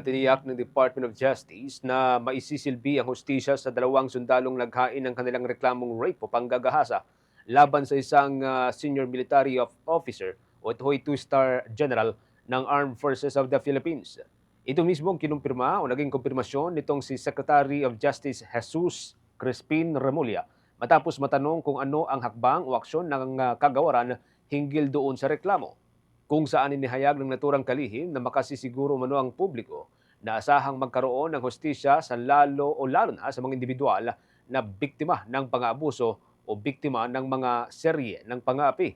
Tiniyak ng Department of Justice na maisisilbi ang hustisya sa dalawang sundalong naghain ng kanilang reklamong rape o panggagahasa laban sa isang ah, senior military of officer o ito'y two-star general ng Armed Forces of the Philippines. Ito mismo ang kinumpirma o naging kumpirmasyon nitong si Secretary of Justice Jesus Crispin Remulla matapos matanong kung ano ang hakbang o aksyon ng ah, kagawaran hinggil doon sa reklamo kung saan inihayag ng naturang kalihim na makasisiguro mano ang publiko na asahang magkaroon ng hostisya sa lalo o lalo na sa mga individual na biktima ng pang-aabuso o biktima ng mga serye ng pang-aapi.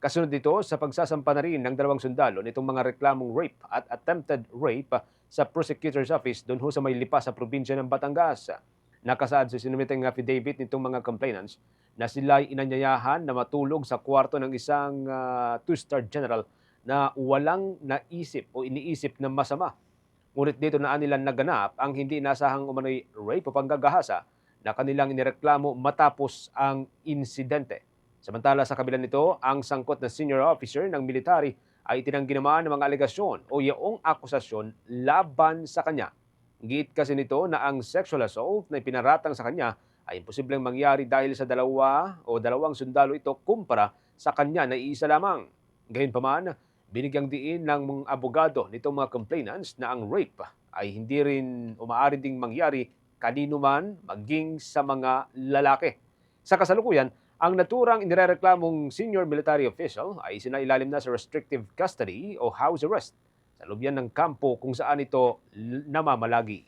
Kasunod dito sa pagsasampa na rin ng dalawang sundalo nitong mga reklamong rape at attempted rape sa prosecutor's office doon ho sa may lipa sa probinsya ng Batangas. Nakasaad sa sinumiteng affidavit nitong mga complainants na sila ay inanyayahan na matulog sa kwarto ng isang ah, two-star general na walang naisip o iniisip na masama. Ngunit dito na nilang naganap ang hindi nasahang umano'y rape o panggagahasa na kanilang inireklamo matapos ang insidente. Samantala sa kabila nito, ang sangkot na senior officer ng military ay tinanggi naman ng mga alegasyon o yaong akusasyon laban sa kanya. Giit kasi nito na ang sexual assault na ipinaratang sa kanya ay imposibleng mangyari dahil sa dalawa o dalawang sundalo ito kumpara sa kanya na iisa lamang. Gayunpaman, binigyang diin ng mga abogado nitong mga complainants na ang rape ay hindi rin umaaring ding mangyari kanino man maging sa mga lalaki. Sa kasalukuyan, ang naturang inirereklamong senior military official ay sinailalim na sa restrictive custody o house arrest sa lubyan ng kampo kung saan ito namamalagi.